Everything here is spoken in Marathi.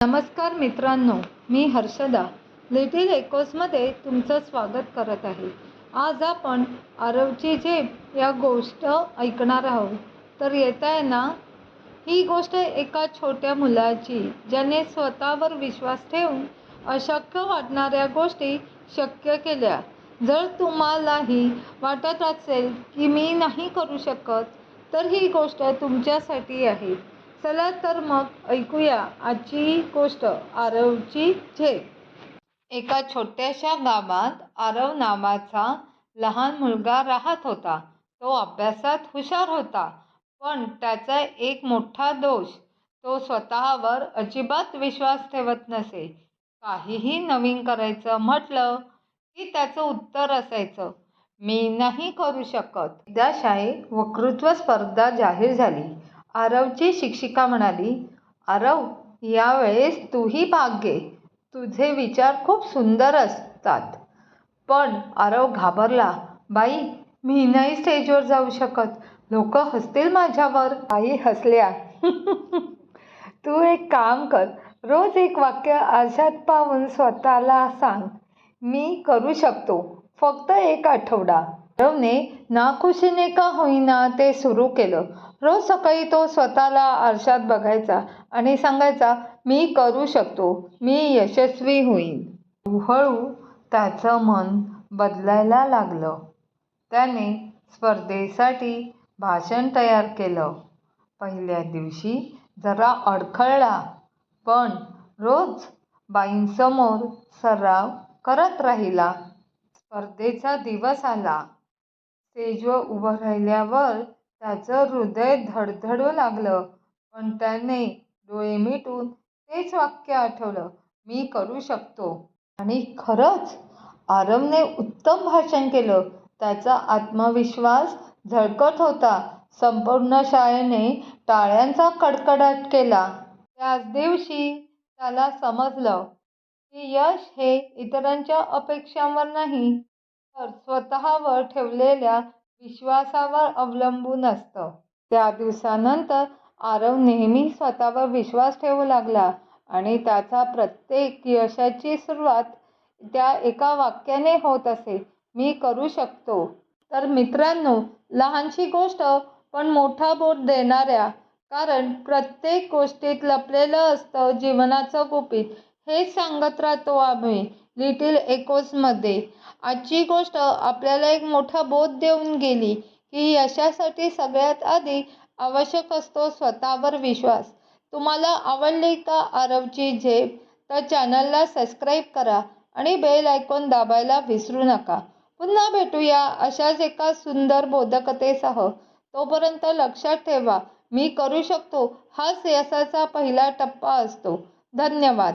नमस्कार मित्रांनो मी हर्षदा. लिटिल एकोसमध्ये तुमचं स्वागत करत आहे. आज आपण आरवची झेप या गोष्ट ऐकणार आहोत. तर येत आहे ना? ही गोष्ट एका छोट्या मुलाची ज्याने स्वतःवर विश्वास ठेवून अशक्य वाटणाऱ्या गोष्टी शक्य केल्या. जर तुम्हालाही वाटत असेल की मी नाही करू शकत तर ही गोष्ट तुमच्यासाठी आहे. चला तर मग ऐकूया आजची गोष्ट आरवची झेप. एका छोट्याशा गावात आरव नावाचा लहान मुलगा राहत होता. तो अभ्यासात हुशार होता पण त्याचा एक मोठा दोष तो स्वतःवर अजिबात विश्वास ठेवत नसे. काहीही नवीन करायचं म्हटलं की त्याचं उत्तर असायचं. मी नाही करू शकत. एकदा शाळेत वक्तृत्व स्पर्धा जाहीर झाली. आरवची शिक्षिका म्हणाली आरव यावेळेस तूही भाग घे. तुझे विचार खूप सुंदर असतात. पण आरव घाबरला बाई मी नाही स्टेजवर जाऊ शकत. लोक हसतील माझ्यावर. आई हसल्या. तू एक काम कर. रोज एक वाक्य आशात पाहून स्वतःला सांग. मी करू शकतो. फक्त एक आठवडा. आरवने नाखुशीने का होईना ते सुरू केलं. रोज सकाळी तो स्वतःला आरशात बघायचा आणि सांगायचा मी करू शकतो मी यशस्वी होईन. हळूहळू त्याचं मन बदलायला लागलं. त्याने स्पर्धेसाठी भाषण तयार केलं. पहिल्या दिवशी जरा अडखळला पण रोज बाईंसमोर सराव करत राहिला. स्पर्धेचा दिवस आला. स्टेजवर उभं राहिल्यावर त्याचं हृदय धडधडू लागलं. पण त्याने डोळे मिटून तेच वाक्य आठवलं. मी करू शकतो. आणि खरंच आरवने उत्तम भाषण केलं. त्याचा आत्मविश्वास झळकत होता. संपूर्ण शाळेने टाळ्यांचा कडकडाट केला. त्याच दिवशी त्याला समजलं की यश हे इतरांच्या अपेक्षांवर नाही तर स्वतःवर ठेवलेल्या विश्वासावर अवलंबून असतं. त्या दिवसानंतर आरव नेहमी स्वतःवर विश्वास ठेवू लागला आणि त्याचा प्रत्येक यशाची सुरुवात त्या एका वाक्याने होत असे. मी करू शकतो. तर मित्रांनो लहानशी गोष्ट पण मोठा बोध देणाऱ्या कारण प्रत्येक गोष्टीत लपलेलं असतं जीवनाचं गुपित. हेच सांगत राहतो आम्ही लिटिल एकोजमध्ये आजची गोष्ट आपल्याला एक मोठा बोध देऊन गेली की यशासाठी सगळ्यात आधी आवश्यक असतो स्वतःवर विश्वास. तुम्हाला आवडली का आरवची झेप? तर चॅनलला सबस्क्राईब करा आणि बेल आयकॉन दाबायला विसरू नका. पुन्हा भेटूया अशाच एका सुंदर बोधकतेसह तोपर्यंत लक्षात ठेवा मी करू शकतो हाच यशाचा पहिला टप्पा असतो. धन्यवाद.